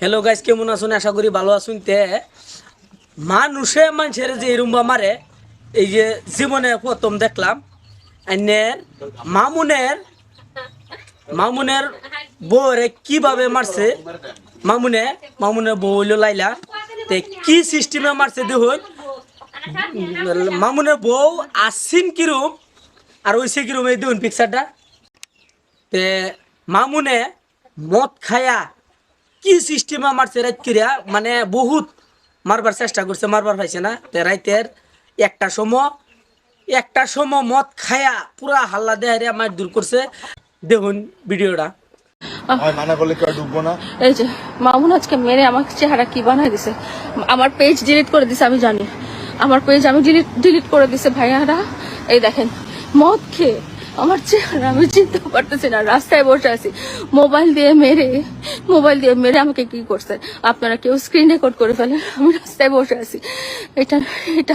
Hello guys কেমন আছেন? আশা করি ভালো আছেন তে। মানুষে, মানুষের যে এরুম্বা মারে, এই যে জীবনে প্রথম দেখলাম আইনের মামুনের মামুনের বউরে কীভাবে মারছে? মামুনে, মামুনের বউ হইল লাইলা। তে কি সিস্টেমে মারছে দেখুন। মামুনের বউ আসিন কিরম আর ওইসে কিরম এই দেখুন পিকচারটা তে মামুনে মদ খায়া কি সিস্টেমে মারছে রাত কিরা? মানে বহুত মারবার চেষ্টা করছে মারবার পাইছে না? তে রাইতের একটা সময় একটা সময় মদ খায়া পুরা হাল্লা দেয় দেহারে মার দূর করছে। দেখুন ভিডিওটা। মানা করলে কেউ ডুববো না? এই যে মামুন আজকে মেরে আমার চেহারা কি বানায় দিছে? আমার পেজ ডিলিট করে দিছে আমি জানি। আমার পেজ আমি ডিলিট ডিলিট করে দিছে ভাইয়ারা। এই দেখেন মদ খেয়ে আমার চেহারা, আমি চিনতে পারতেছি না, রাস্তায় বসে আছি। মোবাইল দিয়ে মেরে, মোবাইল দিয়ে মেরে আমাকে কি করছে? আপনারা কেউ স্ক্রিন রেকর্ড করে ফেলেন, আমি রাস্তায় বসে আছি। এটা এটা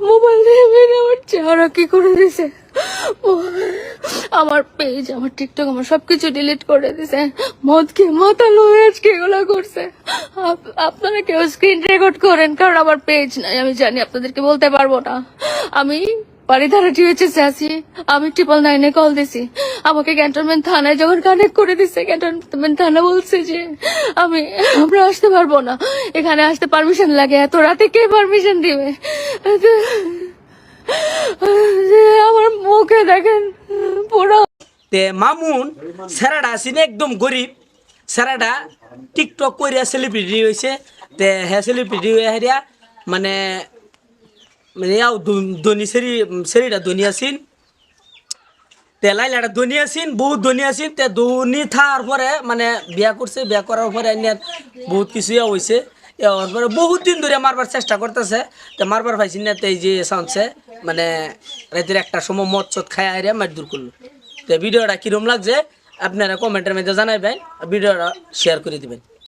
মোবাইল দিয়ে মেরে আমার চেহারা কি করে দিছে? আমার পেজ আমার টিকটক আমার সবকিছু ডিলিট করে দিছে। মদ খেয়ে মাথা আজকে এগুলো করছে। আপ- আপনারা কেউ স্ক্রিন রেকর্ড করেন, কারণ আমার পেজ নাই, আমি জানি, আপনাদেরকে বলতে পারব না। আমি বাড়িধারা টিউএচএসে আছি আমি ট্রিপল নাইনে কল দিছি। আমাকে ক্যান্টনমেন্ট থানায় যখন কানেক্ট করে দিছে ক্যান্টনমেন্ট থানা বলছে যে, আমি, আমরা আসতে পারব না। এখানে আসতে পারমিশন লাগে। এত রাতে কে পারমিশন দিবে? আমার মুখে দেখেন, পুরো মামুন সেরাটা আছিনে একদম গরিব। সেরাটা টিকটক করিয়া সেলিব্রিটি হয়েছে তে হ্যাঁ সেলিব্রিটি হয়ে মানে ইয়াও ধনী সেরি সেরিটা ধনী আছিন তে লাইলাটা ধনী আছিন বহুত ধনী আছিন তে ধনী থার পরে মানে বিয়া করছে বিয়া করার পরে এনিয়ার বহুত কিছু ইয়া হয়েছে এর পরে বহুত দিন ধরে মারবার চেষ্টা করতেছে তে মারবার পাইছি না তে যে সাউন্ডছে মানে রাতের একটা সময় মদ চদ খায় আইরা মার দূর করল তো ভিডিওটা কিরম লাগছে, আপনারা কমেন্টের মধ্যে জানাইবেন ভিডিওটা শেয়ার করে দিবেন।